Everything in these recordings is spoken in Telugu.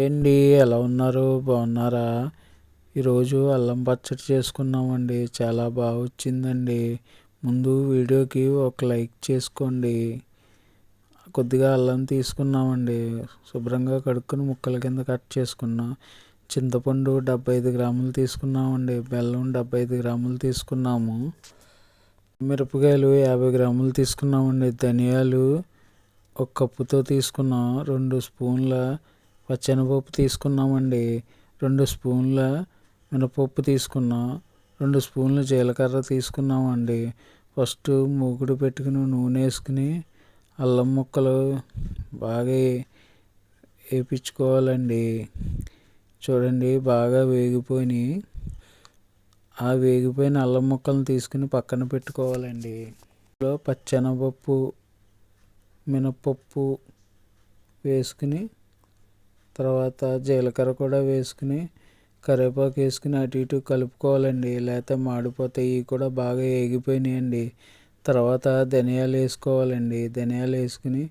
ఏండి? ఎలా ఉన్నారు? బాగున్నారా? ఈరోజు అల్లం పచ్చడి చేసుకున్నామండి. చాలా బాగా వచ్చిందండి ముందు వీడియోకి ఒక లైక్ చేసుకోండి. కొద్దిగా అల్లం తీసుకున్నామండి. శుభ్రంగా కడుక్కుని ముక్కల కింద కట్ చేసుకున్నాం. చింతపండు డెబ్బై ఐదు గ్రాములు తీసుకున్నామండి. బెల్లం డెబ్బై ఐదు గ్రాములు తీసుకున్నాము. మిరపకాయలు యాభై గ్రాములు తీసుకున్నామండి. ధనియాలు ఒక కప్పుతో తీసుకున్నాం. రెండు స్పూన్ల పచ్చెనపప్పు తీసుకున్నామండి. రెండు స్పూన్ల మినపప్పు తీసుకున్నాం రెండు స్పూన్ల జీలకర్ర తీసుకున్నామండి. ఫస్ట్ మూకుడు పెట్టుకుని నూనె వేసుకుని అల్లం ముక్కలు బాగా వేయించుకోవాలండి చూడండి బాగా వేగిపోయి ఆ వేగిపోయిన అల్లం ముక్కలను తీసుకుని పక్కన పెట్టుకోవాలండి. పచ్చెనపప్పు మినపప్పు వేసుకుని తర్వాత జీలకర్ర కూడా వేసుకుని కరివేపాకు వేసుకుని అటు ఇటు కలుపుకోవాలండి. లేకపోతే మాడిపోతాయి ఇవి కూడా బాగా వేగిపోయినాయండి తర్వాత ధనియాలు వేసుకోవాలండి. ధనియాలు వేసుకుని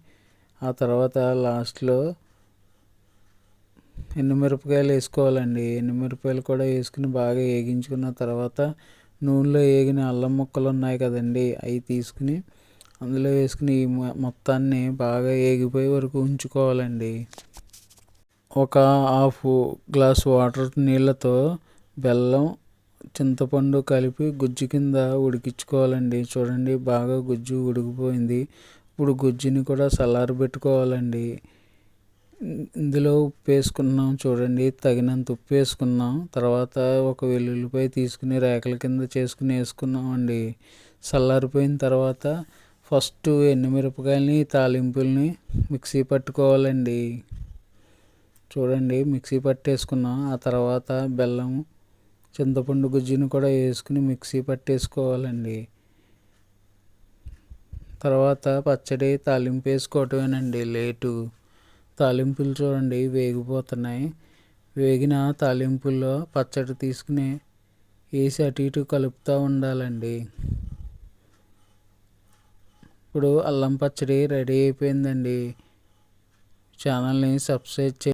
ఆ తర్వాత లాస్ట్లో ఎండుమిరపకాయలు వేసుకోవాలండి. ఎండుమిరపకాయలు కూడా వేసుకుని బాగా వేగించుకున్న తర్వాత నూనెలో వేగిన అల్లం ముక్కలు ఉన్నాయి కదండి అవి తీసుకుని అందులో వేసుకుని మొత్తాన్ని బాగా వేగిపోయే వరకు ఉంచుకోవాలండి. ఒక హాఫ్ గ్లాస్ వాటర్ నీళ్ళతో బెల్లం చింతపండు కలిపి గుజ్జు కింద ఉడికించుకోవాలండి. చూడండి బాగా గుజ్జు ఉడికిపోయింది. ఇప్పుడు గుజ్జుని కూడా చల్లారబెట్టుకోవాలండి ఇందులో ఉప్పు వేసుకున్నాం చూడండి తగినంత ఉప్పు వేసుకున్నాం. తర్వాత ఒక వెల్లుల్లిపాయ తీసుకుని రేకల కింద చేసుకుని వేసుకున్నామండి. చల్లారిపోయిన తర్వాత ఫస్ట్ ఎండుమిరపకాయలని తాలింపుల్ని మిక్సీ పట్టుకోవాలండి. చూడండి మిక్సీ పట్టేసుకున్నాం ఆ తర్వాత బెల్లం చింతపండు గుజ్జుని కూడా వేసుకుని మిక్సీ పట్టేసుకోవాలండి. తర్వాత పచ్చడి తాలింపు వేసుకోవటమేనండి లేటు. తాలింపులు చూడండి వేగిపోతున్నాయి. వేగిన తాలింపుల్లో పచ్చడి తీసుకుని వేసి అటు ఇటు కలుపుతూ ఉండాలండి. ఇప్పుడు అల్లం పచ్చడి రెడీ అయిపోయిందండి. ఛానల్ని సబ్స్క్రైబ్ చే